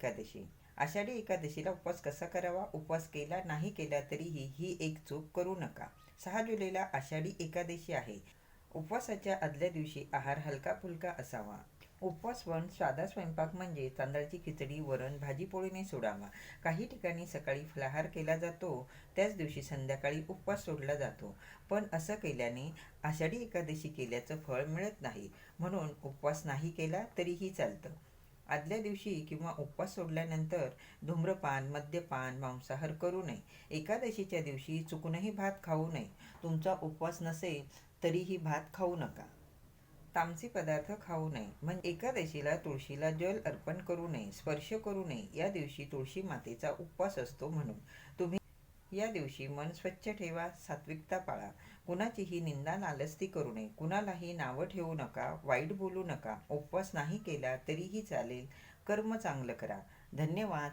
एकादशी. आषाढी एकादशीला उपवास कसा करावा? उपवास केला नाही केला तरीही ही एक चूक करू नका. सहा जुलैला आषाढी एकादशी आहे. उपवासाच्या आदल्या दिवशी आहार हलका फुलका असावा. उपवास वन साधा स्वयंपाक म्हणजे तांदळाची खिचडी वरण भाजी पोळीने सोडावा. काही ठिकाणी सकाळी फलाहार केला जातो त्याच दिवशी संध्याकाळी उपवास सोडला जातो. पण असं केल्याने आषाढी एकादशी केल्याचं फळ मिळत नाही. म्हणून उपवास नाही केला तरीही चालतं. आदल्या दिवशी किंवा उपवास सोडल्यानंतर धूम्रपान मद्यपान मांसाहार करू नये. एकादशीच्या दिवशी चुकूनही भात खाऊ नये. तुमचा उपवास नसेल तरीही भात खाऊ नका. तामसी पदार्थ खाऊ नये. म्हणजे एकादशीला तुळशीला जल अर्पण करू नये स्पर्श करू नये. या दिवशी तुळशी मातेचा उपवास असतो म्हणून तुम्ही या दिवशी मन स्वच्छ ठेवा सात्विकता पाळा. कुणाचीही निंदा नालस्ती करू नये. कुणालाही नावं ठेवू नका वाईट बोलू नका. उपवास नाही केला तरीही चालेल. कर्म चांगलं करा. धन्यवाद.